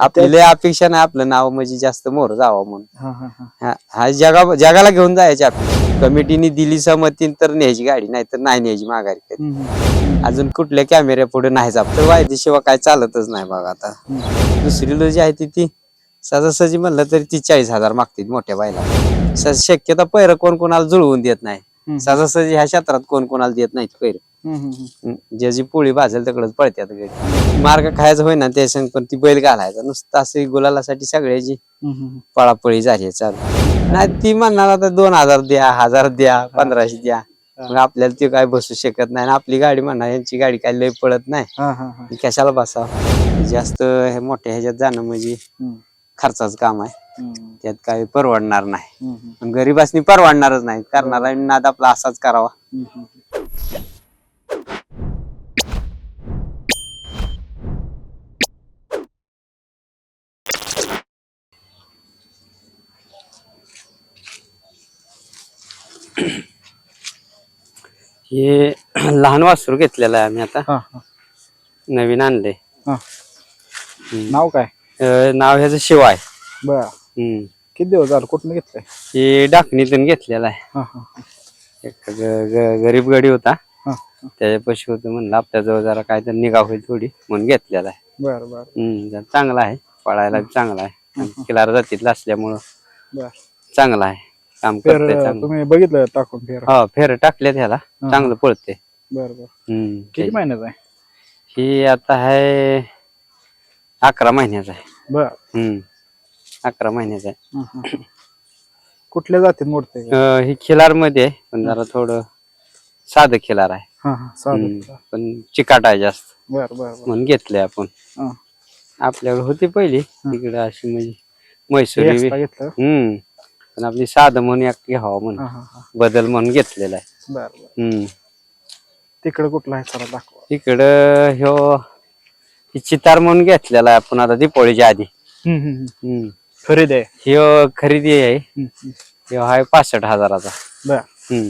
आपली लय अपेक्षा नाही आपलं नाव म्हणजे जास्त मोर जावं म्हणून. हा हा हा. हा- हा जगा जगाला घेऊन जायची आपली कमिटीने दिली सहमती तर न्यायची गाडी नाही तर नाही न्यायची माघारी कधी. हम्म, हम्म. अजून कुठल्या कॅमेऱ्या पुढे नाही जात. वायदेशिवाय काय चालतच नाही बघा आता. दुसरी लो जी आहे ती ती. सहजासहजी म्हणलं तरी ती चाळीस हजार मागतील मोठ्या बायला शक्यता पैर कोण कोणाला जुळवून देत नाही. हम्म. सहजासहजी ह्या क्षेत्रात कोण कोणाला देत नाहीत पैर. ज्याची पोळी भाजेल तिकडच पळत्यात मार्ग खायचं होय ना त्या संग पण ती बैल घालायचा. नुसतं असं गुलालासाठी सगळ्याची. पळापळी झाली चालू. नाही ती म्हणणार आता दोन हजार द्या हजार द्या पंधराशे द्या. मग आपल्याला ते काय बसू शकत नाही. आपली गाडी म्हणणार यांची गाडी काय लय पळत नाही. कशाला बसा जास्त हे मोठ्या ह्याच्यात जाणं म्हणजे खर्चाचं काम आहे. त्यात काही परवडणार नाही. पण गरीबासनी परवडणारच नाही. करणारा नाद आपला असाच करावा. हे लहान वासरू घेतलेलं आहे आम्ही आता. हा हा. नवीन आणले. हा. नाव काय? नाव ह्याचं शिवा आहे बर. हम्म. किती दिवस झालं? कुठून घेतलंय? हे डाकणीतून घेतलेला आहे. हा हा एक ग- ग- गरीब गडी होता. हा त्याच्या पैसे होते म्हणलं आपल्याजवळ जरा काय तर निगा होईल थोडी म्हणून घेतलेला आहे. बर बर. हम्म, जरा चांगला आहे. पळायला बी चांगला आहे. आणि किलार जातीतला असल्यामुळं बर. चांगला आहे. काम फेर करते चांगलं. तुम्ही बघितलं टाकून फेर? हो फेर टाकले त्याला चांगलं पळते बर बर. हम्म. किती महिन्याचा आहे? ही आता आहे अकरा महिन्याचा आहे. बर. हम्म अकरा महिन्याचा आहे. हा, हा, हा. कुठल्या जातीत मोडते अं, ही खिलारमध्ये आहे पण जरा थोडं साधं खिलार आहे. हा हा चालेल. पण चिकाट आहे जास्त. बर बर बर. म्हणून घेतले आपण. हा. आपल्याकडे होती पहिली तिकडे अशी म्हणजे हे मैसुरी extra घेतलं? हम्म. पण आपली साधं म्हणून एक घ्यावं म्हणून. बदल म्हणून घेतलेला आहे. बर बर. हम्म. तिकडे कुठला आहे चला दाखवा. इकडं ह्यो ही चितार म्हणून घेतलेला आहे आपण आता दीपावळीच्या आधी. हम्म, हम्म, हम्म. हम्म. खरेदी आहे? ह्यो खरेदी आहे. हम्म, हम्म. ह्यो आहे पासष्ट हजाराचा. बर. हम्म.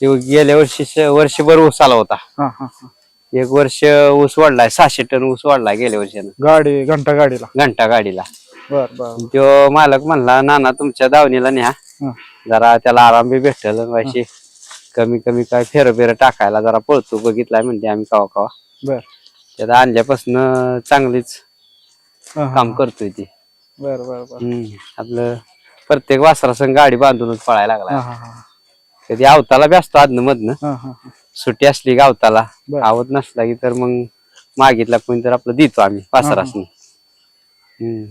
ह्यो गेल्या वर्षी वर्षभर ऊस आला होता. हा हा हा. एक वर्ष ऊस वाढलाय सहाशे टन ऊस वाढलाय गेल्या वर्षानं गाडी घंटा गाडीला. घंटा गाडीला. बर बर तो मालक म्हणला नाना तुमच्या दावणीला न्या. हा. जरा त्याला आराम बी भेटल अशी कमी कमी काय फेर फेर टाकायला जरा पळतो बघितलाय म्हणते आम्ही कवा कवा. बर. आणल्यापासून चांगलीच हा, हा. काम करतोय ती. बर बर बर. हम्म. आपलं प्रत्येक वासरासंग गाडी बांधूनच पळायला लागला हा हा कधी आवताला बी असतो आदन मधनं. हा हा हा. सुट्टी असली गावताला बर. आवत नसला की तर मग मागितला कोणी तर आपलं देतो आम्ही वासरासनी. हम्म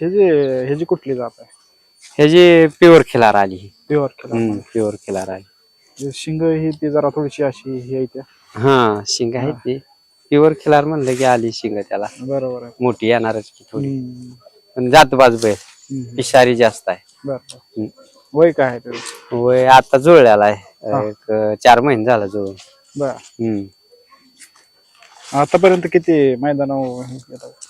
ह्याची ह्याची कुठली जात आहे? ह्याची प्युअर खिलार आली प्युअर केला प्युअर खिलार आली. शिंग ही ती जरा थोडीशी अशी ही आहे त्या हा शिंग आहे ती. प्युअर खिलार म्हणलं की आली शिंग त्याला. बरोबर आहे. मोठी येणारच की थोडी. हम्म, पण जात बाजू बैल. हम्म. पिशारी जास्त आहे. बर हम्म. वय काय आहे त्याचं? वय आता जुळलेला आहे. एक अं, चार महिने झाला जुळून. बर. हम्म. आतापर्यंत किती मैदान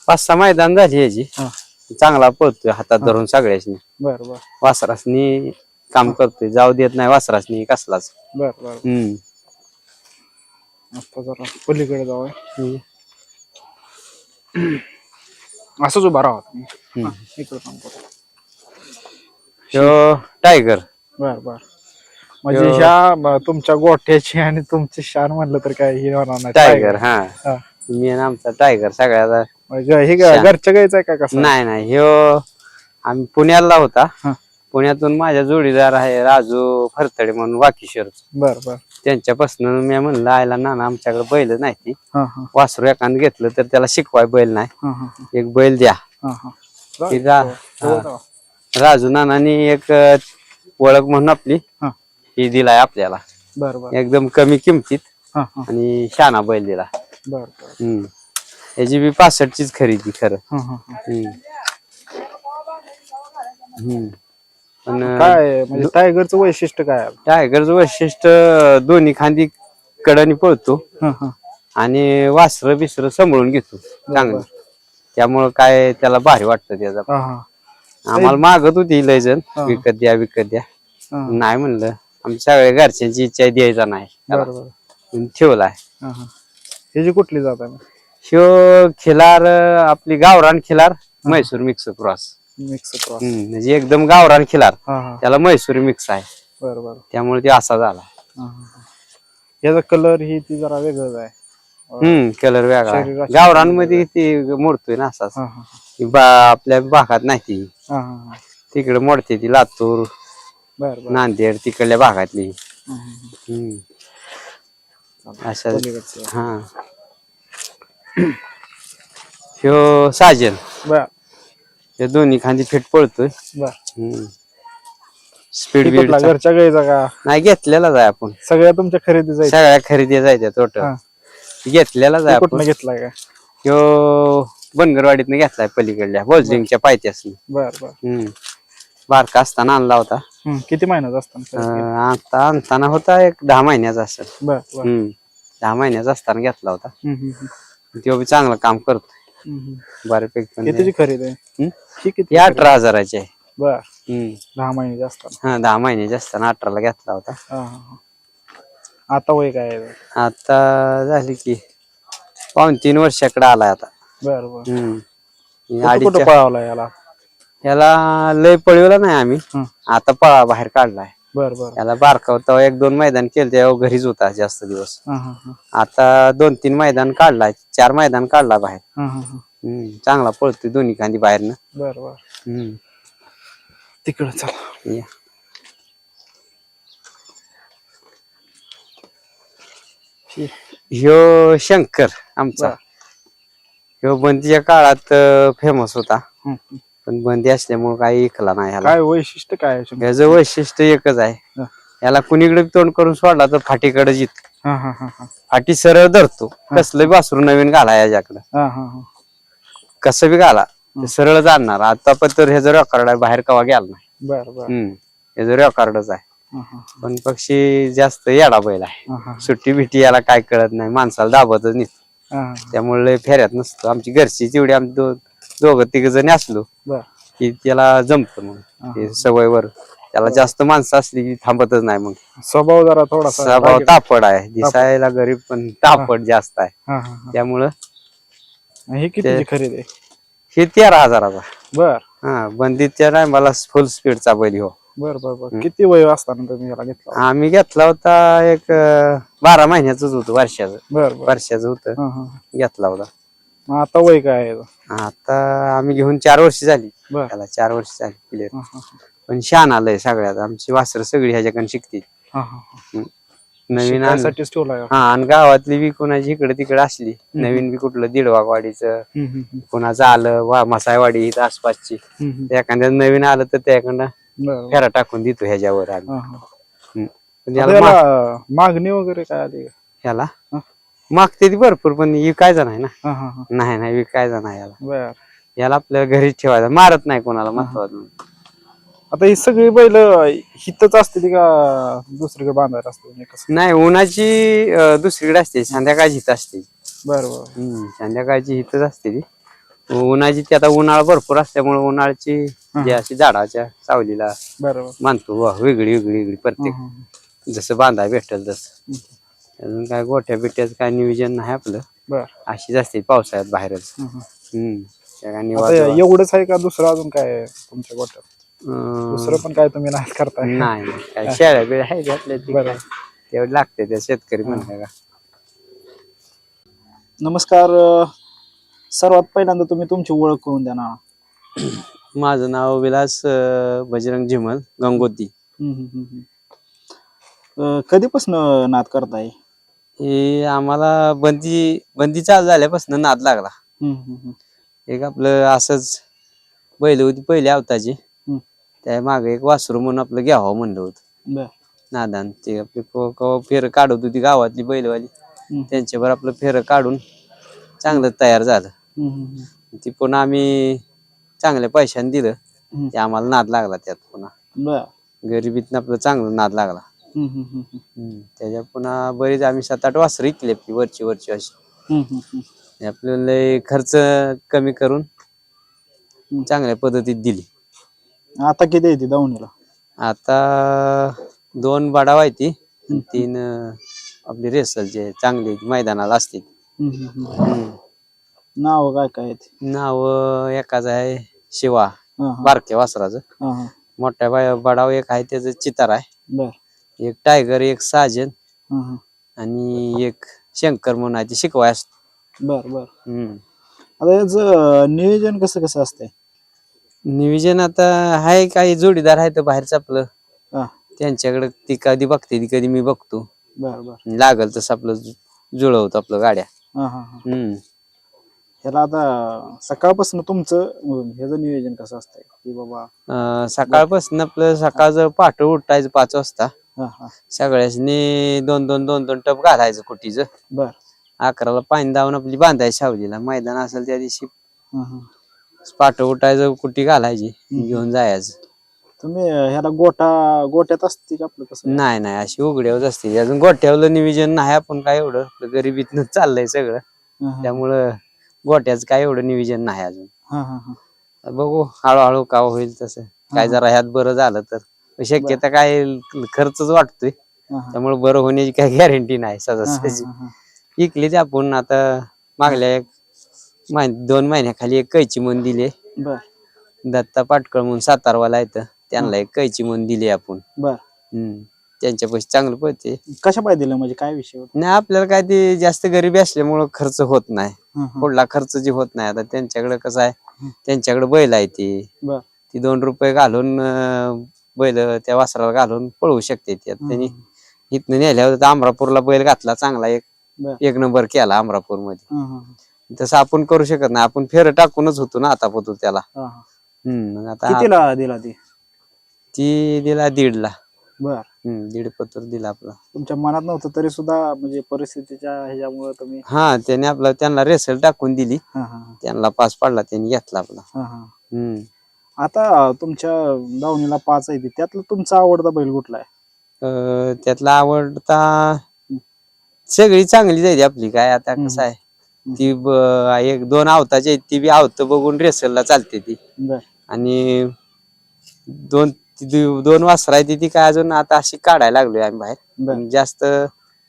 पाच सहा मैदान झाली याची. हा. चांगला पळतोय हातात धरून सगळ्याशी बर बर. वासरासनी काम करतोय. जाऊ देत नाही वासरासनी कसलाच. बर बर. हम्म. आता जरा पलीकडे जाऊ हम्म. असंच उभा राहा तुम्ही. हम्म. हा, इकडे काम करू. ह्यो टायगर बर बर. म्हणजे ह्या म, तुमच्या गोठ्याची आणि तुमची शान म्हणलं तर काय हे होणार नाही. टायगर हा. हा. मी आणि आमचा टायगर सगळ्याचा म्हणजे हे ग- घरच्या गायचं आहे का कसं? नाही नाही. ह्यो आम्ही पुण्याला होता. हा. पुण्यातून माझ्या जोडीदार आहे राजू फरतडे म्हणून वाकिशोर बर बर. त्यांच्यापासून मी म्हणलं आयला नाना आमच्याकडे बैल नाही. ती हा हा. वासरू एकानं घेतलं तर त्याला शिकवाय बैल नाही. हा हा एक बैल द्या. हा हा. ती रा- जवळ जावा. राजू नानानी एक अं, ओळख म्हणून आपली. हा. ही दिलाय आपल्याला. बर बर. एकदम कमी किमतीत हा हा. आणि शाना बैल दिला. बर हम्म. याची बी पासष्टचीच खरेदी खरं. हा हा हा. हम्म. हम्म. पण अं, काय म्हणजे टायगरचं वैशिष्ट्य काय आहे? टायगरचं वैशिष्ट्य दोन्ही खांदी कडनी पळतो. हा हा. आणि वासर बिसर सांभाळून घेतो. चांगलं. त्यामुळं काय त्याला भारी वाटतं त्याचा. हा हा. आम्हाला मागत होती लय जण. विकत द्या विकत द्या. हा. नाही म्हणलं. आमच्या सगळ्या घरच्यांची इच्छा आहे द्यायचा नाही. बर बर. म्हणून ठेवलाय. हा हा. ह्याची कुठली जात आहे? ह्यो खिलार आपली गावरान खिलार Mysore mix cross. Mix cross. हम्म, म्हणजे एकदम गावरान खिलार. हा हा. त्याला म्हैसूर मिक्स आहे. बर बर. त्यामुळे ते असा झाला. हा, हा, हा. याचा कलर ही ती जरा वेगळंच आहे. हम्म कलर वेगळा आहे. शरीराची गावरानमध्ये ती मोडतोय ना असाच. हा हा ती बा आपल्या भागात नाही. ती हा हा हा. तिकडे मोडते ती लातूर बर बर. नांदेड तिकडल्या भागातली. हा, हा, हा. हम्म. अशा पलीकडचं. हा. ह्यो साजन. बर. हे दोन्ही खांदी फिट पळतोय. बर. स्पीड बीड घरच्या गाईचा का? नाही घेतलेलाच आहे आपण. सगळ्या तुमच्या खरेदी जायचं सगळ्या खरेदी जायच्या टोटल. घेतलेलाच आहे आपण कुठनं घेतलाय का? ह्यो बनगरवाडीतनं घेतलाय पलीकडल्या बोलजिंगच्या पायथ्यासनी. बर बर. हम्म. बारका असताना आणला होता. हम्म, किती महिन्यात असताना अं, आता आणताना होता एक दहा महिन्याचा असेल. बर बर. हम्म दहा महिन्याचा असताना घेतला होता. हम्म, हम्म, हम्म. तो बी चांगलं काम करतो हम्म, हम्म. बऱ्यापैकी पण कितीची खरेदी आहे? हम्म? ही किती हे अठरा हजाराचे आहे. बर. हम्म. दहा महिन्याची असताना. हा दहा महिन्याचे असताना अठराला घेतला होता. हा, हा, हा. आता वय काय आहे? आता झाली की पाऊन तीन वर्षाकडे आलाय आता. बर बर. हम्म. कुठं अडीचच्या- कुठं पळावला याला? याला लय पळवला नाही आम्ही हं. आता पळा बाहेर काढलाय बर बर याला बारका होता एक दोन मैदान केले तेव्हा घरीच होता जास्त दिवस हा हा हा आता दोन तीन मैदान काढलाय चार मैदान काढला बाहेर हा, हा, हा. हम्म. चांगला पळतोय दोन्ही खांदी बाहेरनं बर बर हम्म. तिकडं चला या. ह्यो शंकर आमचा. ह्यो बंदीच्या काळात फेमस होता. पण बंदी असल्यामुळे काही ऐकला नाही ह्याला. काय वैशिष्ट्य काय आहे? याचं वैशिष्ट्य एकच आहे. हा. याला कुणीकडे तोंड करून सोडला तर फाटीकडे जित. हा हा हा हा. फाटी सरळ धरतो. कसलं बी वासरू नवीन घाला याच्याकडे हा हा हा. कसं बी घाला ते सरळ जाणार. आता पण तर ह्याचं रेकॉर्ड आहे बाहेर कवा गेला नाही. बर बर. हम्म. ह्याचं रेकॉर्डच आहे. हा, हा, पण पक्षी जास्त येडा बैल आहे. हा, हा, सुट्टी बिट्टी याला काय कळत नाही. माणसाला दाबतच नाही. हा. त्यामुळे लय फेऱ्यात नसतो. आमची घरची तेवढी आम्ही दोघं तिघ जणी असलो की त्याला जमत मग. ते सवयवर त्याला जास्त माणसं असली की थांबतच नाही मग. स्वभाव जरा थोडासा स्वभाव रागीट. तापड आहे. दिसायला गरीब पण तापड जास्त आहे. हा हा हा. त्यामुळं हे कितीची खरेदी आहे? हे तेरा हजाराचा. बर. हा बंदीच्या टायमाला फुल स्पीडचा बैल हो. बर बर बर. किती वय असताना तुम्ही याला घेतला आम्ही घेतला होता एक अं, बारा महिन्याच होतं वर्षाचं. बर बर. वर्षाचं होतं. हा हा. घेतला होता. मग आता वय काय आहे? आता आम्ही घेऊन चार वर्ष झाली बर त्याला चार वर्ष झाली क्लिअर हा हा पण शान आलंय सगळ्यात आमची वासर सगळी ह्याच्याकडे शिकते हा हा हा नवीन आणलं. शिकायसाठीच ठेवला का? हा आणि गावातली बी कोणाची इकडे तिकडे असली नवीन बी कुठलं दीडवागवाडीचं हम्म, हम्म, हम्म. कोणाचं आलं वा मसायवाडी इथं आसपासची हम्म, हम्म. ते एखाद्या नवीन आलं तर त्याकडनं बर बर. फेरा टाकून देतो ह्याच्यावर आम्ही हा, हा. हम्म. पण आता याला मा- याला मागणी वगैरे काय आली का? ह्याला हा. मागते ती भरपूर पण विकायचं नाही ना. हा हा हा. नाही नाही विकायचं नाही याला. बर. याला आपल्या घरीच ठेवायचं. मारत नाही कोणाला महत्वाचं आता ही सगळी बैल हितच असते ती का दुसरीकडे बांधायला असते म्हणजे कसं? नाही उन्हाची अं, दुसरीकडे असते संध्याकाळची हित असते. बर बर. हम्म, संध्याकाळची हितच असते ती. उन्हाची ती आता उन्हाळा भरपूर असल्यामुळे उन्हाळ्याची जी अशी झाडाच्या सावलीला बर बर. मानतो वेगळी वेगळी वेगळी प्रत्येक. जसं बांधाय भेटेल तसं. अजून काय गोठ्या बिट्याचं काय नियोजन नाही आपलं. बर. अशीच असते पावसाळ्यात बाहेरच. हम्म त्या काय आता निवांत- एवढंच आहे का दुसरं अजून काय आहे तुमच्या गोट्यात? अं, दुसरं पण काय तुम्ही नाही करताय? नाही. काय शेळ्या बिळ्या आहे घातल्या ती बरं. काय तेवढं लागते त्या शेतकरी म्हणलं का. नमस्कार अं, सर्वात पहिल्यांदा तुम्ही तुमची ओळख करून द्या ना. माझं नाव विलास अं, बजरंग झिमल गंगोती. हम्म, हम्म, हम्म, हम्म. अं, कधीपासून नाद करताय? हे आम्हाला बंदी बंदी चालू झाल्यापासून नाद लागला. एक आपलं असंच बैल होती पहिली हम्म. त्या मागे एक वासरू म्हणून आपलं घ्यावं म्हणलं होतं नादान ते आपली फेर काढत होती गावातली बैलवाली. त्यांच्यावर आपलं फेर काढून चांगलं तयार झालं. ती पुन्हा आम्ही चांगल्या पैशाने दिलं. ते आम्हाला नाद लागला त्यात पुन्हा गरिबीतनं आपलं चांगलं नाद लागला हम्म. त्याच्या पुन्हा बरीच आम्ही सात आठ वासरं इकली आपली वरची वरची अशी. आपल्याला लय खर्च कमी करून चांगल्या पद्धतीत दिली. आता किती येते दावणीला? आता दोन बडा व्हायती तीन अं, आपली रेसल जे चांगली मैदानाला असते. नाव काय काय आहेत? नाव एकाच आहे शिवा हा, हा, बारके वासराचं. हा, हा. मोठ्या बाय बडाव एक आहे त्याचं चितार आहे. बर. एक टायगर एक साजन हा, हा. आणि एक शंकर म्हणून आहे ते शिकवाय असतो. बर बर. आता याचं नियोजन कसं कसं असतंय? नियोजन आता आहे काही जोडीदार आहे तर बाहेरचं आपलं. हा. त्यांच्याकडे ती कधी बघते ती कधी मी बघतो. बर बर. लागल तसं आपलं जु- जुळवतो आपलं गाड्या. हा हा हा. हम्म. ह्याला आता सकाळपासून तुमचं अं, ह्याचं नियोजन कसं असतंय? की बाबा अं, सकाळपासून आपलं सकाळचं पहाटे उठायचं पाच वाजता. हा हा. सगळ्यासनी दोन दोन दोन दोन टप घालायचं कुटीचं बर. अकराला पाणी दावून आपली बांधायची सावलीला. मैदान असेल त्या दिवशी हा हा. पाठ उठायचं कुटी घालायची घेऊन जायचं. तुम्ही अं, ह्याला गोटा गोट्यात असते का आपलं कसं? नाही नाही अशी उघड्यावर असते. अजून गोठ्यावलं नियोजन नाही आपण काय एवढं. आपलं गरिबीतनं चाललंय सगळं. हा, हा. त्यामुळं गोट्याचं काय एवढं नियोजन नाही अजून. हा हा हा. बघू हळूहळू का होईल तसं. काय जरा ह्यात बरं झालं तर. शक्यता काय खर्चच वाटतोय. त्यामुळे बरं होण्याची काही गॅरंटी नाही हा, सहजासहजी हा, हा. इकली ते आपण आता मागल्या एक दोन महिन्याखाली एक कैची म्हणून दिली. दत्ता पाटकळ म्हणून सातारवाला येतं त्यांना एक कैची म्हणून दिली आपण. त्यांच्या पैसे चांगलं पडते कशा पाय दिलं म्हणजे काय विषय नाही आपल्याला काय ते जास्त गरिबी असल्यामुळं खर्च होत नाही. पुढला खर्च जी होत नाही आता त्यांच्याकडे कसं आहे? त्यांच्याकडे बैल आहे ती. दोन रुपये घालून बैल त्या वासराला घालून पळवू शकते ती. आता त्यांनी इथनं नेल्यावर अमरापूरला बैल घातला चांगला एक बर. एक नंबर केला अमरापूरमध्ये हा, हा, तसं आपण करू शकत नाही आपण फेर टाकूनच होतो ना आता पोतू त्याला. हा, हा. हम्म मग आता कितीला दिला ती? ती दिला दीडला बर. हम्म दीड पत्र दिला आपला. तुमच्या मनात नव्हतं तरी सुद्धा म्हणजे परिस्थितीच्या ह्याच्यामुळे तुम्ही हा त्याने आपला त्यांना रेसल टाकून दिली. हा हा हा, त्यांना पास पडला त्यांनी घेतला आपला. हा हा. हम्म. आता तुमच्या दावणीला पाच आहे ती. त्यातला तुमचा आवडता बैल कुठला आहे? अं, त्यातला आवडता सगळी चांगली जायची आपली. काय आता कसं आहे? ती ब- एक दोन आवताची आहेत. ती बी आवत बघून रेसलला चालते ती. बर. आणि दोन ती दो- दोन वासरा आहे ती ती काय अजून आता अशी काढायला लागलोय आम्ही बाहेर. बर. पण जास्त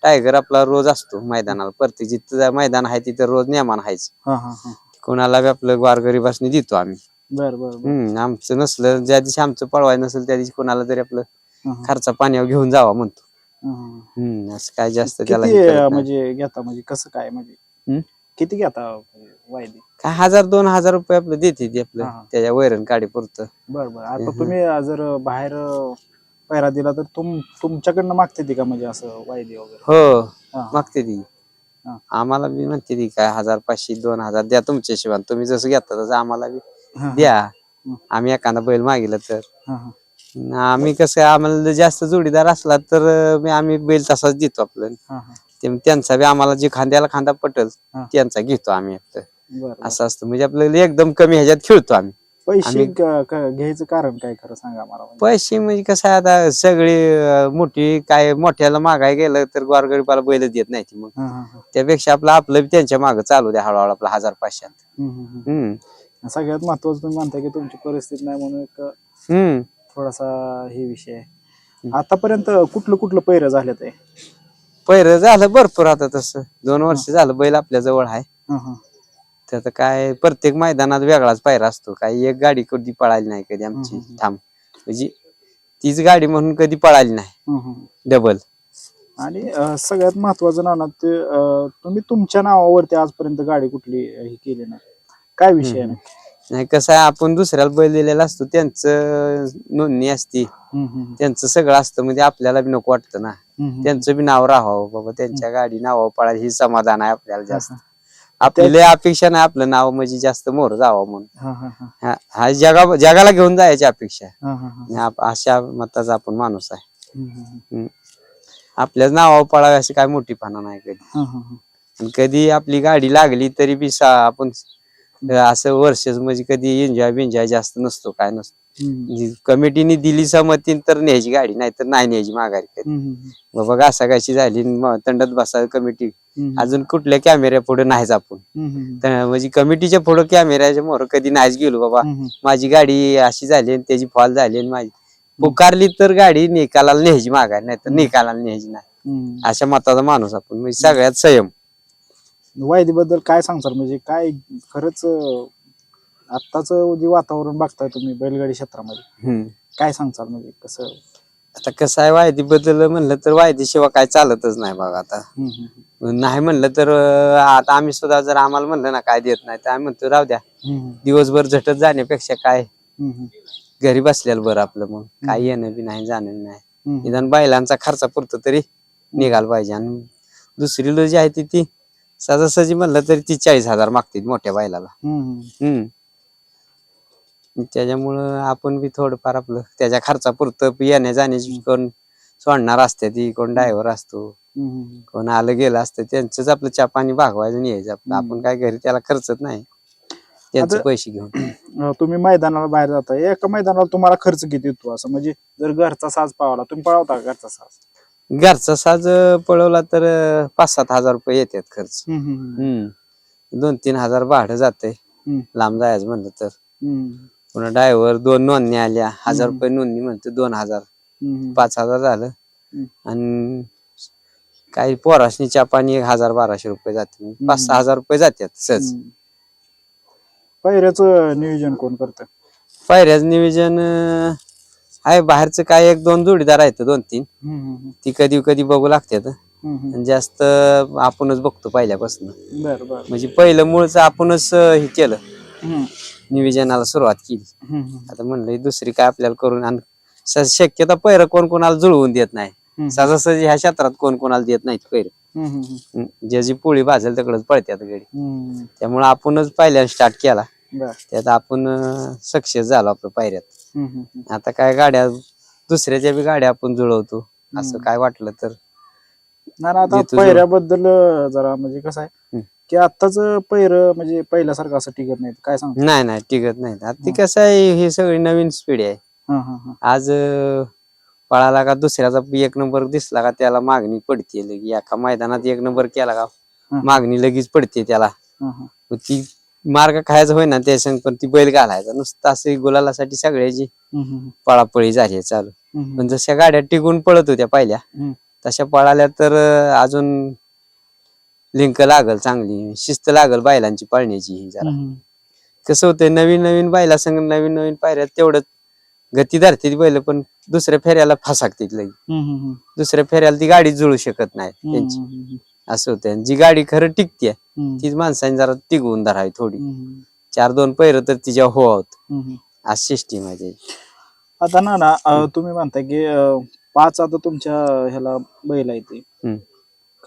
टायगर आपला रोज असतो मैदानाला. प्रत्येक जिथं जा- मैदान आहे तिथं रोज नेमान आहेच हा हा हा. कोणाला बी आपलं वारगरीबासनी देतो आम्ही. बर बर बर हम्म आमचं नसलं ज्या दिवशी आमचं पळवाय नसेल त्या दिवशी कोणाला तरी आपलं हा, हा, खर्चा पाण्यावर घेऊन जावा म्हणतो हा. हम्म असं काय जास्त त्याला किती करत अं, नाही. म्हणजे घेता म्हणजे कसं काय म्हणजे? किती घेता म्हणजे वायदे काय हजार दोन हजार रुपये आपलं देते ती आपलं हा. त्याच्या वैरण काढी पुरतं बर बर आता तुम्ही जर बाहेर पैरा दिला तर तुम तुमच्याकडनं मागते ती का म्हणजे असं वायदे वगैरे हो हा. मागते ती हा. आम्हाला बी म्हणते ती काय हजार पाचशे दोन हजार द्या तुमच्या शिवाय तुम्ही जसं घेता तसं आम्हाला बी द्या. आम्ही एखादा बैल मागितलं तर. आम्ही कसं आम्हाला जास्त जोडीदार असला तर आम्ही बैल तसाच देतो आपलं त्यांचा बी आम्हाला जे खांद्याला खांदा पटल. त्यांचा घेतो आम्ही. असं असतं म्हणजे आपल्याला एकदम कमी ह्याच्यात खेळतो आम्ही पैसे घ्यायचं कारण काय खरं सांगा मला म्हणजे. पैसे म्हणजे कसं आता सगळी मोठी काय मोठ्याला मागाय गेलं तर गोरगरीबाला बैल देत नाही मग. त्यापेक्षा आपलं आपलं बी त्यांच्या मागं चालू द्या हळूहळू आपला हजार हम्म. हम्म सगळ्यात महत्वाचं तुम्ही म्हणताय की तुमची परिस्थिती नाही म्हणून एक हम्म. थोडासा हे विषय आहे. आतापर्यंत कुठलं कुठलं पैर झाल्यात आहे पहिरं झालं भरपूर आता तसं. दोन वर्ष झालं बैल आपल्या जवळ आहे. त्यात काय प्रत्येक मैदानात वेगळाच पायरा असतो. काही एक गाडी कधी पळाली नाही कधी आमची. थांब. म्हणजे तीच गाडी म्हणून कधी पळाली नाही. डबल. आणि अं, सगळ्यात महत्वाचं नाना ते अं, तुम्ही तुमच्या नावावरती आजपर्यंत गाडी कुठली अं, हे केली नाही? काय विषय आहे? नाही कसं आहे आपण दुसऱ्याला बैल दिलेला असतो त्यांचं नोंदणी असती हम्म, हम्म, त्यांचं सगळं असतं म्हणजे आपल्याला बी नको वाटतं ना हम्म, हम्म. त्यांचं बी नाव राहावं बाबा त्यांच्या गाडी नावावर पळायला ही समाधान आहे आपल्याला जास्त आपली लय अपेक्षा नाही आपलं नाव म्हणजे जास्त मोर जावं म्हणून हा, हा, हा. हा- हा जगा जगाला घेऊन जायची अपेक्षा आहे हा, हा, हा. आणि आप- अशा मताचा आपण माणूस आहे हम्म, हम्म, हम्म. आपल्याच नावावर पळावी अशी काय मोठी पाना नाही कधी. आणि कधी आपली गाडी लागली तरी बी सा- आपण असं वर्ष म्हणजे कधी एन्जॉय बिन्जॉय जास्त नसतो काय नसतो. कमिटीने दिली संमती तर न्यायची गाडी नाही तर नाही न्यायची माघारी बाबा घासाघाशी झाली न मग तंडत बसा कमिटी अजून कुठल्या कॅमेऱ्या पुढे नाहीच आपण. म्हणजे कमिटीच्या पुढे कॅमेऱ्याच्या मोर कधी नाहीच गेलो बाबा. माझी गाडी अशी झाली आणि त्याची फॉल झाली आणि माझी. पुकारली तर गाडी निकालाला न्यायची माघारी नाही तर निकालाला न्यायची नाही. अशा मताचा माणूस आपण. म्हणजे सगळ्यात संयम. वायदी बद्दल काय सांगसाल? म्हणजे काय खरंच आत्ताच जे वातावरण बघताय तुम्ही बैलगाडी क्षेत्रामध्ये हम्म. काय सांगसाल? म्हणजे कसं? आता कसं आहे वायदी बद्दल म्हणलं तर वायदी शिवाय काय चालतच नाही बघा आता. हम्म, हम्म, नाही म्हणलं तर अं, आता आम्ही सुद्धा जर आम्हाला म्हणलं ना काय देत नाही तर आम्ही म्हणतो राहू द्या. हम्म, दिवसभर झटत जाण्यापेक्षा काय? हम्म, हम्म, घरी बसलेलं बरं आपलं मग. काय येणं बी नाही जाणं बी नाही. हम्म, निदान बैलांचा खर्चापुरतं तरी निघालं पाहिजे. आणि दुसरी लो जी आहे ती ती सहजासहजी म्हणलं तरी ती चाळीस हजार मागते मोठ्या बैलाला हम्म, त्याच्यामुळं आपण बी थोडंफार आपलं त्याच्या खर्चापुरतं येण्या जाण्याची कोण सोडणार असते ती कोण ड्रायव्हर असतो. कोण आलं गेलं असतं त्यांचंच आपलं चहा पाणी भागवायचं आणि यायचं आपलं. आपण काय घरी त्याला खर्चत नाही. त्यांचे आता- पैसे घेऊन. अं, तुम्ही मैदानाला बाहेर जाताय. एका मैदानाला तुम्हाला खर्च किती येतो? असं म्हणजे जर घरचा साज पावला तुम्ही पळवता का घरचा साज? घरचा साज पळवला तर पाच सात हजार रुपये येतात खर्च. हम्म, दोन तीन हजार भाडं जाते हम्म, लांब जायचं म्हणलं तर. पुन्हा ड्रायव्हर दोन नोंदणी आल्या. हजार. रुपये नोंदणी म्हणते दोन हजार. पाच हजार झालं. आणि काही पोराशनी चहा पाणी एक हजार बाराशे रुपये जाते. पाच सहा. हजार रुपये जातात सहज. पहिल्याच नियोजन कोण करतं? पायऱ्याच नियोजन अं, आहे बाहेरचं काय एक दोन जोडीदार आहेत दोन तीन. ती कधी कधी बघू लागतात जास्त आपणच बघतो पहिल्यापासून. म्हणजे पहिलं मूळच आपणच हे केलं. नियोजनाला सुरुवात केली. आता म्हणलं दुसरी काय आपल्याला करून आणि शक्यता पैर कोण कोणाला जुळवून देत नाही. सहजासहजी ह्या क्षेत्रात कोण कोणाला देत नाहीत पैर. ज्याची पोळी भाजेल तिकडच पळत्यात गडी. त्यामुळे आपणच पहिल्यानं स्टार्ट केला. त्यात आपण सक्सेस झालो आपलं पायऱ्यात. आता काय गाड्या दुसऱ्याच्या बी गाड्या आपण जुळवतो. असं काय वाटलं तर? नाही ना, आता अं, जरा म्हणजे कसं आहे. की आत्ताच पैर म्हणजे पहिल्यासारखं असं टिकत नाही काय सांग नाही नाही टिकत नाही आता ती कसं आहे ही सगळी नवीन स्पीड आहे. हा हा हा. आज पळाला का दुसऱ्याचा एक नंबर दिसला का त्याला मागणी पडते लगी एका मैदानात एक नंबर केला का. मागणी लगेच पडते त्याला. ती मार्ग खायचं होय ना त्या संग पण ती बैल घालायचा. नुसतं असं गुलालासाठी सगळ्याची पळापळी झाली चालू. पण जशा गाड्या टिकून पळत होत्या पहिल्या. तशा पळाल्या तर अजून लिंक लागल चांगली. शिस्त लागल बैलांची पळण्याची जरा. कसं होतंय नवीन नवीन बैला संग नवीन नवीन पायऱ्यात तेवढं गती धरते बैल पण दुसऱ्या फेऱ्याला फसाकते लगी दुसऱ्या फेऱ्याला ती गाडी जुळू शकत नाही त्यांची. असं आणि जी गाडी खरं टिकते तीच माणसाने जरा टिकवून धरावी थोडी. चार दोन पैर तर तिच्या हो हम्म. आज सिस्टीम आहे. आता ना ना तुम्ही म्हणताय की पाच आता तुमच्या ह्याला बैल आहे ते.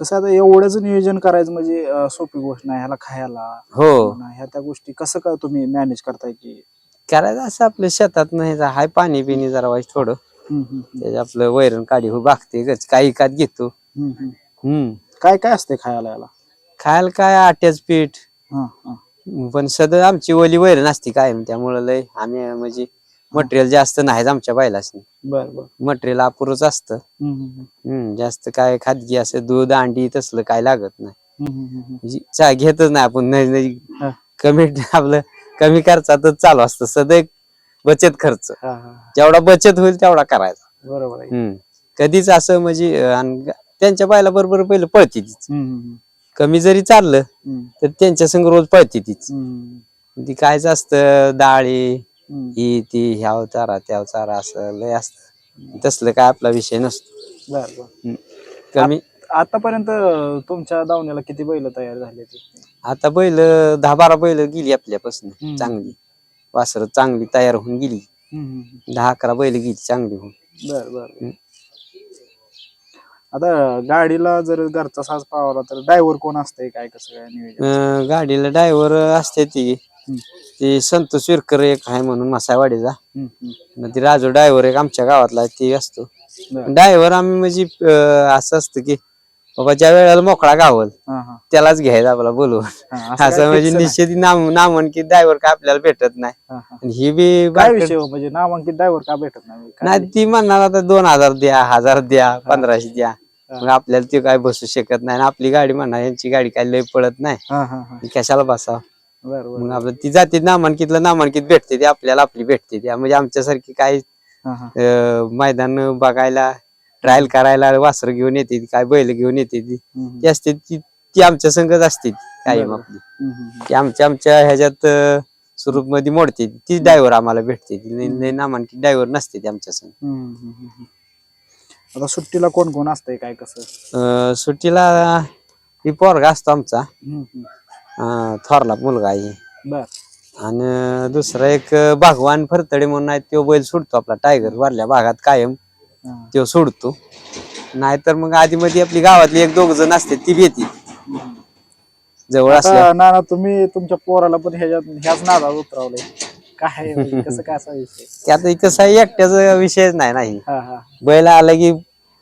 कसं आता एवढंच नियोजन करायचं म्हणजे सोपी गोष्ट नाही ह्याला खायला हो. ह्या त्या गोष्टी कसं काय तुम्ही मॅनेज करताय की? करायचं असं आपल्या शेतात नाही हाय पाणी बिणी जरा वाईट थोडं. त्याच्या आपलं वैरण काढी हो बागते काही कात घेतो. हम्म. काय काय असते खायला याला? खायला काय आट्याच पीठ. हा हा. पण सध्या आमची ओली वैरण असती कायम त्यामुळं लय आम्ही म्हणजे मटेरियल जास्त नाहीच आमच्या बैलासनी. बर बर. मटेरियल अपुरच असतं. हम्म, हम्म, हम्म. जास्त काय खादगी असं दूध अंडी तसलं काय लागत नाही. हम्म, हम्म, हम्म, चहा घेतच नाही आपण नाही- नाही. हा. कमी आपलं कमी खर्चातच चालू असतं सदैव बचत खर्च. हा, हा. जेवढा बचत होईल तेवढा करायचा. बरोबर आहे. हम्म. कधीच असं म्हणजे अं, त्यांच्या बायला बरोबर पहिलं पळते तीच. कमी जरी चाललं तर त्यांच्या संग रोज पळते तीच. ती कायच असतं डाळी. ही ती ह्याव चारा त्याव चारा असं लय असत. तसलं काय आपला विषय नसतो. बर. कमी आतापर्यंत तुमच्या दावण्याला किती बैल तयार झाले ते आता बैल दहा बारा बैल गेली आपल्यापासून. चांगली. वासर चांगली तयार होऊन गेली. दहा अकरा बैल गेली चांगली होऊन. बर बर. आता गाडीला जर घरचा साज पावला तर ड्रायव्हर कोण असतंय? काय कसं काय नियोजन? अं, गाडीला ड्रायव्हर असते ती. ती संतोष विरकर एक आहे म्हणून मसायवाडीचा हम्म, ती राजू ड्रायव्हर एक आमच्या गावातला आहे, ती असतो. बर. ड्रायव्हर आम्ही म्हणजे अं, असं असतं की बाबा ज्या वेळेला मोकळा गावल हा, हा. त्यालाच घ्यायचा आपला बोलवून. हा, असं असं काय म्हणजे fix नाही. निश्चित नाम नामांकित ड्रायव्हर काय आपल्याला भेटत नाही. हा, हा. आणि ही बी काय बारकं- विषय हो? म्हणजे नामांकित ड्रायव्हर का भेटत नाही? काय नाही ती म्हणणार आता दोन हजार द्या हजार द्या पंधराशे द्या. मग आपल्याला ते काय बसू शकत नाही. आणि आपली गाडी म्हणणार यांची गाडी काय लय पळत नाही. हा हा हा. ही कशाला बसा बर बर. मग आपलं ती जाते नामांकितलं नामांकित भेटते ती आपल्याला आपली भेटते ती. म्हणजे आमच्यासारखी काय हा हा. अं, मैदान बघायला ट्रायल करायला वासर घेऊन येते काय बैल घेऊन येते ती. असते ती ती आमच्या संगच असते कायम. आपली. ती आमच्या आमच्या ह्याच्यात स्वरूपमध्ये मोडते ती. ड्रायव्हर आम्हाला भेटते ती. नामांकित ड्रायव्हर नसते ती आमच्या संग. आता सुट्टीला कोण कोण असतंय काय कसं? सुट्टीला ही पोरगा असतो आमचा. थोरला मुलगा आहे. आणि दुसरा एक भगवान फरतडे म्हणून आहे तो बैल सोडतो आपला. टायगर वरल्या भागात कायम. तो सोडतो. नाहीतर मग आधी मध्ये आपली गावातली एक दोघ जण असते ती भीती. जवळ असल्या आता नाना तुम्ही तुमच्या पोराला पण ह्याच्यात ह्याच नादात उतरवलंय. काय म्हणजे कसं काय असा विषय? आता कसं आहे एकट्याचा विषयच नाही नाही हा. हा बैल आला की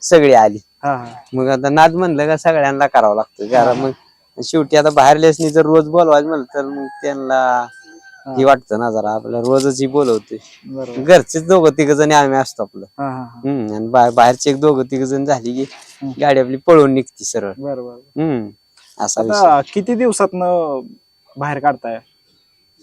सगळी आली. हा हा. मग आता नाद म्हणलं का सगळ्यांना करावं लागतं. कारण मग शेवटी आता बाहेर लेसनी जर रोज बोलवायचं म्हणलं तर मग त्यांना हे. वाटतं ना जरा आपल्याला रोजच ही बोलवते बरोबर. घरचेच दोघं तिघ जण आम्ही असतो आपलं. हा हा हा. हम्म आणि बा- बाहेरचे एक दोघं तिघ जण झाली की गाडी आपली पळून निघते सरळ. बरोबर. हम्म असा विषय. आता किती दिवसात बाहेर काढताय?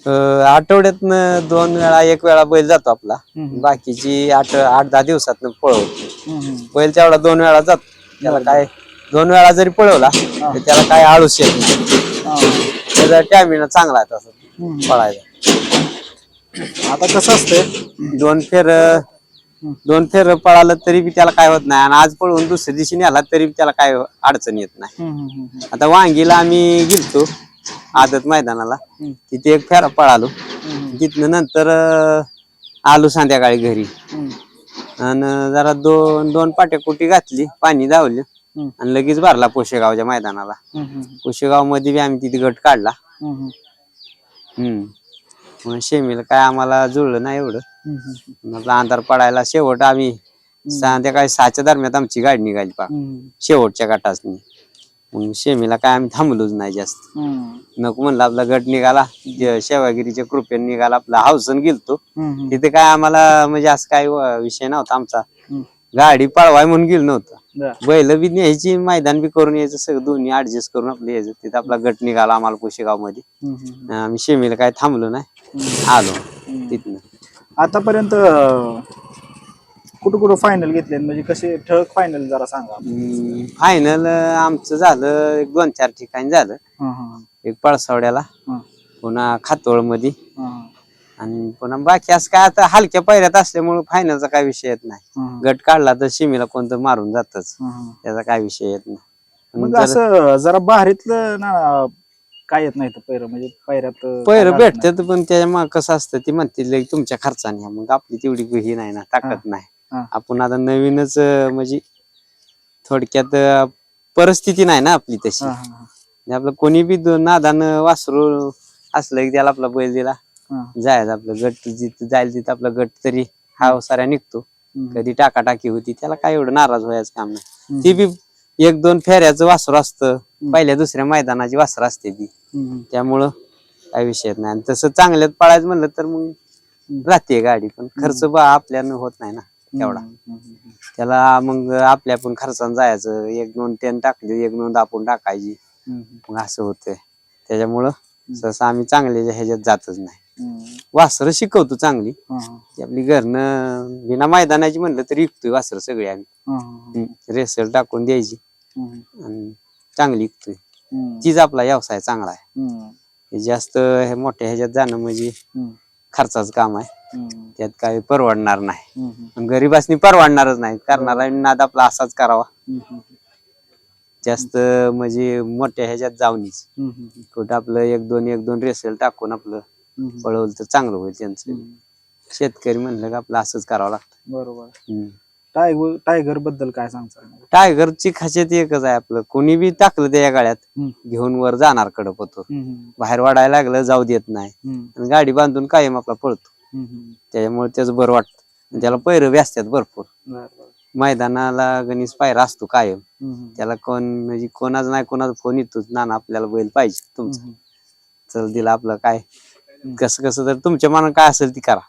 अं, आठवड्यातनं दोन वेळा एक वेळा बैल जातो आपला. हम्म. बाकीची आठ आठ दहा दिवसात पळवतो. हम्म. बैल तेवढा दोन वेळा जातो. त्याला काय दोन वेळा जरी पळवला तर त्याला काय आळूस येत नाही. हा. त्याचा टॅमिना चांगला आहे तसं. पळायचा आता कसं असतंय दोन फेर दोन फेर पळालं तरी बी त्याला काय होत नाही. आणि आज पळवून दुसऱ्या दिवशी नेला तरी बी त्याला काय अडचण येत नाही. हम्म, हम्म, हम्म, आता वांगीला आम्ही गेलतो आदत मैदानाला. तिथे एक फेरा पळालो. तिथनं नंतर आलो संध्याकाळी घरी. आणि जरा दोन दोन पाट्या कुटी घातली पाणी धावलं आणि लगेच भरला पोशेगावच्या मैदानाला. पोशेगावमध्ये बी आम्ही तिथे गट काढला. हम्म, मग शेमीला काय आम्हाला जुळलं नाही एवढं. मग अंधार पडायला शेवट आम्ही संध्याकाळी सहाच्या दरम्यान आमची गाडी निघाली पा शेवटच्या गटासनी. मग शेमीला काय आम्ही थांबलोच नाही जास्त. नको म्हणलं आपला गट निघाला जे शेवागिरीच्या कृपेने निघाला आपला हावसन गेलतो. तिथे काय आम्हाला म्हणजे असं काय विषय नव्हता आमचा. गाडी पळवाय म्हणून गेलो नव्हतं. बर. बैल बी न्यायची मैदान बी करून यायचं सगळं दोन्ही ऍडजस्ट करून आपलं यायचं. तिथे आपला गट निघाला आम्हाला पुशेगावमध्ये हम्म, हम्म, आम्ही शेमीला काय थांबलो नाही. आलो तिथनं. आतापर्यंत अं, कुठं कुठं फायनल घेतले म्हणजे कसे ठळक फायनल जरा सांगा. फायनल आमचं झालं एक दोन चार ठिकाणी झालं. हा, हा, एक पळसावड्याला हा, पुन्हा खातोळमध्ये हा, आणि पुन्हा बाकी असं काय आता हलक्या पैऱ्यात असल्यामुळे फायनलचा काय विषय येत नाही. गट काढला तर शिमीला कोणतं मारून जातच. त्याचा काय विषय येत नाही. मग जर असं जरा बाहेरीतलं ना काय येत नाही पैर? म्हणजे पैर भेटतात पण त्याच्या मग कसं असतं ती म्हणते लय तुमच्या खर्चाने. मग आपली तेवढी ही नाही ना ताकद हा. नाही. आपण आता नवीनच अं, म्हणजे थोडक्यात अं, परिस्थिती नाही ना आपली तशी. आणि आपलं कोणी बी दो- नादानं वासरू असलं की त्याला आपला बैल दिला. जायचं आपलं गट जिथं जायला तिथं आपला गट तरी हा साऱ्या निघतो. कधी टाकाटाकी होती त्याला काय एवढं नाराज व्हायचं काम नाही. ती बी एक दोन फेऱ्याचं वासर असतं. पहिल्या दुसऱ्या मैदानाची वासर असते ती. त्यामुळं काय विषय नाही. आणि तसं चांगल्यात पळायचं म्हणलं तर मग राहते गाडी पण खर्च बा आपल्यानं होत नाही ना तेवढा. त्याला मग आपल्या पण खर्चानं जायचं. एक दोन टेन टाकली एक दोन आपण टाकायची. मग असं होतंय. त्याच्यामुळं तसं आम्ही चांगले ह्याच्यात जातच नाही. वासरं शिकवतो चांगली. ती आपली घरनं बिना मैदानाची म्हणलं तरी विकतोय वासरं सगळी आम्ही. रेसल टाकून द्यायची. आणि चांगली विकतोय. तीच आपला व्यवसाय चांगला आहे. हे जास्त हे मोठ्या ह्याच्यात जाणं म्हणजे खर्चाचं काम आहे. त्यात काही परवडणार नाही. गरीबासनी परवडणारच नाही. करणारा नाद आपला असाच करावा. जास्त म्हणजे मोठ्या ह्याच्यात जाऊनीच कुठं आपलं एक दोन एक दोन रेसल टाकून आपलं पळवलं तर चांगलं होईल त्यांचं. शेतकरी म्हणलं का आपलं असंच करावं लागतं. बरोबर. हम्म. टायगर टायगरबद्दल काय सांगता टायगरची खासियत एकच आहे आपलं. कोणी बी टाकलं त्या गाड्यात हम्म. घेऊन वर जाणार कडप होतो. बाहेर वाढायला लागलं जाऊ देत नाही. आणि गाडी बांधून कायम आपला पळतो. त्याच्यामुळे त्याचं बरं वाटतं. आणि त्याला पैर असतात भरपूर. मैदानाला गणेश पायरा असतो कायम. त्याला कोण म्हणजे कोणाचा नाही कोणाचा फोन येतोच. ना आपल्याला बैल पाहिजे तुमचं. चल दिला आपलं काय? कसं कसं तर तुमच्या मनात काय असेल ती करा.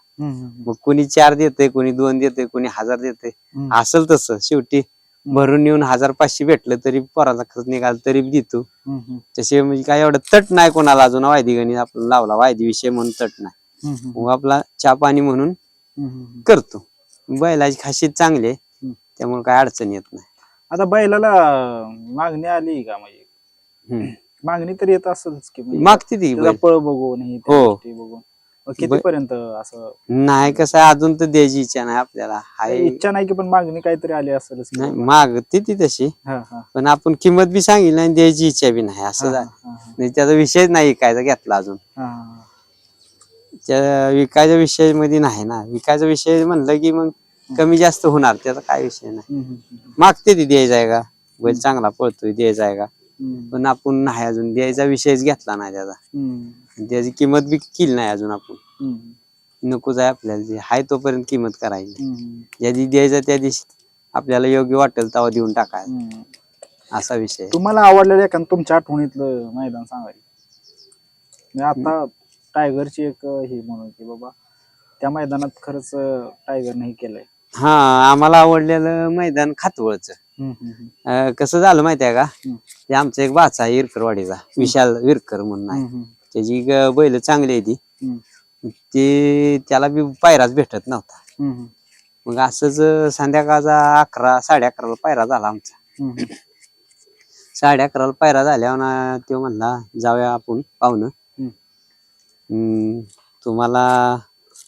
मग कोणी चार देते कोणी दोन देते कोणी हजार देते असेल तसं. शेवटी भरून येऊन हजार पाचशे भेटलं तरी पोराचा खर्च निघाल तरी देतो. तसे म्हणजे काय एवढं तट नाही कोणाला अजून वायदी गणित आपला लावला. वायदी विषय म्हणून तट नाही. मग आपला चहा पाणी म्हणून. करतो. बैलाची खासियत चांगली आहे. त्यामुळे काय अडचण येत नाही. आता बैलाला मागणी आली का म्हणजे. मागणी तर येत असेलच की म्हणजे मागते ती त्याचा बैल. पळ बघून ही त्या हो. गोष्टी बघून. मग कितीपर्यंत असं? नाही कसं आहे, अजून तर द्यायची इच्छा नाही आपल्याला. हाय. इच्छा नाही की पण मागणी काहीतरी आली असेलच की. नाही. मागते ती तशी. हा, हा, पण आपण किंमत बी सांगितली आणि द्यायची इच्छा बी नाही असं हा, झालं. हा, त्याचा विषयच नाही विकायचा घेतला अजून. हा, हा. त्या विकायच्या विषयमध्ये नाही ना. विकायचा विषय म्हणलं की मग कमी जास्त होणार त्याचा काय विषय नाही. हम्म, हम्म, हम्म, मागते ती द्यायचा आहे का? बैल चांगला पळतोय द्यायचा आहे का? पण आपण नाही अजून द्यायचा विषयच घेतला नाही त्याचा. त्याची किंमत बी केली नाही अजून आपण. नकोच आहे आपल्याला जे हाय तोपर्यंत किंमत करायची. हम्म, ज्या दिवशी द्यायचा त्या दिवशी आपल्याला योग्य वाटेल तेव्हा देऊन टाकायचा. हम्म. असा विषय. आहे. तुम्हाला आवडलेलं एखादं तुमच्या आठवणीतलं मैदान सांगायचं? आता टायगरची एक हे म्हणून की बाबा त्या मैदानात खरंच टायगरने हे केलंय. हा आम्हाला आवडलेलं मैदान खातवळचं. अं, कसं झालं माहितीये का. ते आमचा एक बाचा आहे इरकरवाडीचा विशाल विरकर म्हणून आहे. त्याची ग- बैल चांगली आहे ती. ते त्याला बी पायराच भेटत नव्हता. मग असंच संध्याकाळचा अकरा साडे अकराला पायरा झाला आमचा. साडे अकराला पायरा झाल्यावर ना तो म्हणला जाऊया आपण पाहुणं. हम्म, तुम्हाला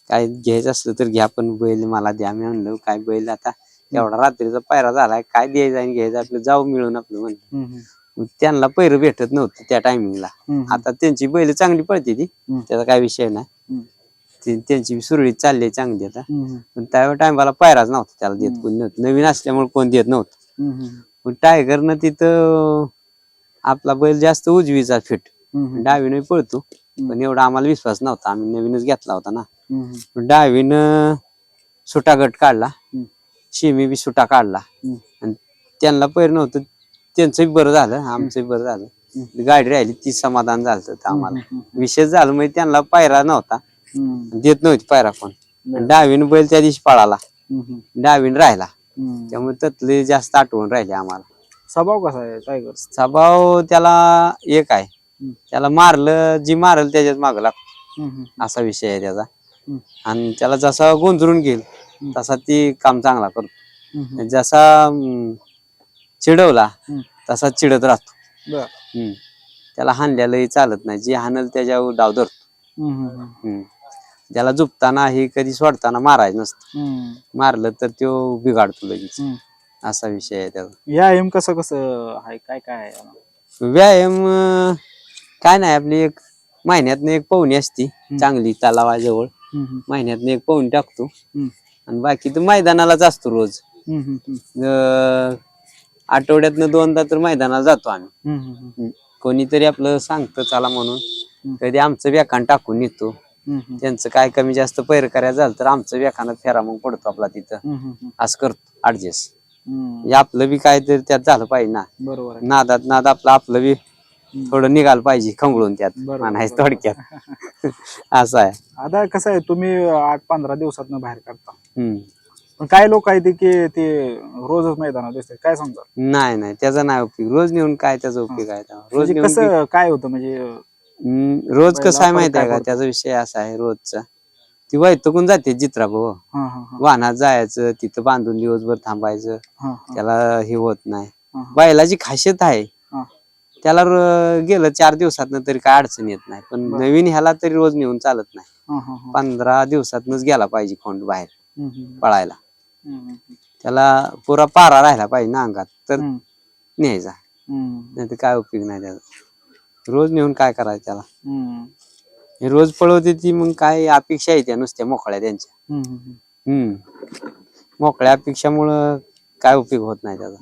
काय घ्यायचं असलं तर घ्या पण बैल मला द्या. मी म्हणलं काय बैल आता एवढा रात्रीचा पायरा झालाय काय द्यायचं आणि घ्यायचं आपलं जाऊ मिळून आपलं म्हणलं. त्यांना पैर भेटत नव्हतं त्या टायमिंगला आता त्यांची बैल चांगली पळते ती. त्याचा काय विषय नाही. त्यांची सुरळीत चालली चांगली आता. पण त्या टायमाला पायराच नव्हता त्याला देत कोणी नव्हतं. नवीन असल्यामुळे कोण देत नव्हतं. पण टायगरनं तिथं आपला बैल जास्त उजवीचा फिट. डावीने पळतो. पण एवढा आम्हाला विश्वास नव्हता. आम्ही नवीनच घेतला होता ना. डावीनं सुटा गट काढला शिमी बी सुटा काढला आणि त्यांना पैर नव्हतं. त्यांचंही बरं झालं आमचंही बरं झालं. गाडी राहिली ती समाधान झालं होतं आम्हाला. विशेष झालं म्हणजे त्यांना पायरा नव्हता. देत नव्हती पायरा कोण. डावीन बैल त्या दिवशी पळाला. डावीन राहिला. त्यामुळे त्यातले जास्त आठवण राहिली आम्हाला. स्वभाव कसा आहे टायगर स्वभाव त्याला एक आहे. त्याला मारलं जी मारल त्याच्यात माग लागतो. असा विषय आहे त्याचा. आणि त्याला जसा गोंधळून घेईल तसा ती काम चांगला करतो. जसा अं, चिडवला. तसा चिडत राहतो. त्याला हाणल्यालाही चालत नाही. जे हाणल त्याच्यावर डाव धरतो. त्याला झुपताना हे कधी सोडताना मारायचं नसतं. मारलं तर तो बिघाडतो लगेच. असा विषय आहे त्याचा. या एम कसं कसं आहे? काय काय आहे? व्यायाम काय नाही. आपली एक महिन्यातनं एक पवनी असती. चांगली तलावाजवळ. महिन्यातनं एक पवनी टाकतो. आणि बाकी तर मैदानालाच असतो रोज. हम्म, हम्म, हम्म, अं, आठवड्यातनं दोनदा तर मैदानाला जातो आम्ही. हम्म, हम्म, हम्म. कोणीतरी आपलं सांगतं चला म्हणून. कधी आमचं व्याखान टाकून येतो. हम्म, हम्म, त्यांचं काय कमी जास्त पैर करायचं झालं तर आमचं व्याखानात फेरा मग पडतो आपला तिथं. हम्म, हम्म, असं करतो ऍडजस्ट हम्म. म्हणजे आपलं बी काय तर त्यात झालं पाहिजे ना. बरोबर आहे. नादात नाद आपलं आपलं बी थोडं निघालं पाहिजे खंगळून त्यात बरोबर, म्हणायचं थोडक्यात. असं आहे. आता कसं आहे तुम्ही आठ पंधरा दिवसात बाहेर काढता. पण काय लोक आहेत की ते रोजच मैदानात दिसतात? काय समजा? नाही नाही. त्याचा नाही उपयोग. रोज नेऊन काय त्याचा उपयोग आहे तेव्हा? रोज म्हणजे नेऊन कसं काय होतं? म्हणजे हम्म, रोज कसं आहे माहिती आहे का? त्याचा विषय असा आहे रोजचा. ती वैतकून जाते जित्रा भाऊ. हा हा हा. वाहनात जायचं तिथं बांधून दिवसभर थांबायचं. हा हा. त्याला हे होत नाही. हा. बैलाची खासियत आहे. हा. त्याला र- गेलं चार दिवसात तरी काय अडचण येत नाही. पण नवीन ह्याला तरी रोज नेऊन चालत नाही. हा हा हा. पंधरा दिवसातनच गेला पाहिजे खोंड बाहेर. पळायला. त्याला पुरा पारा राहिला पाहिजे ना अंगात तर न्यायचा. नाही तर काय उपयोग नाही त्याचा. रोज नेऊन काय करायचं त्याला? रोज पळवते ती मग काय अपेक्षा आहे त्या नुसत्या मोकळ्या त्यांच्या. हम्म, मोकळ्या अपेक्षामुळं काय उपयोग होत नाही त्याचा.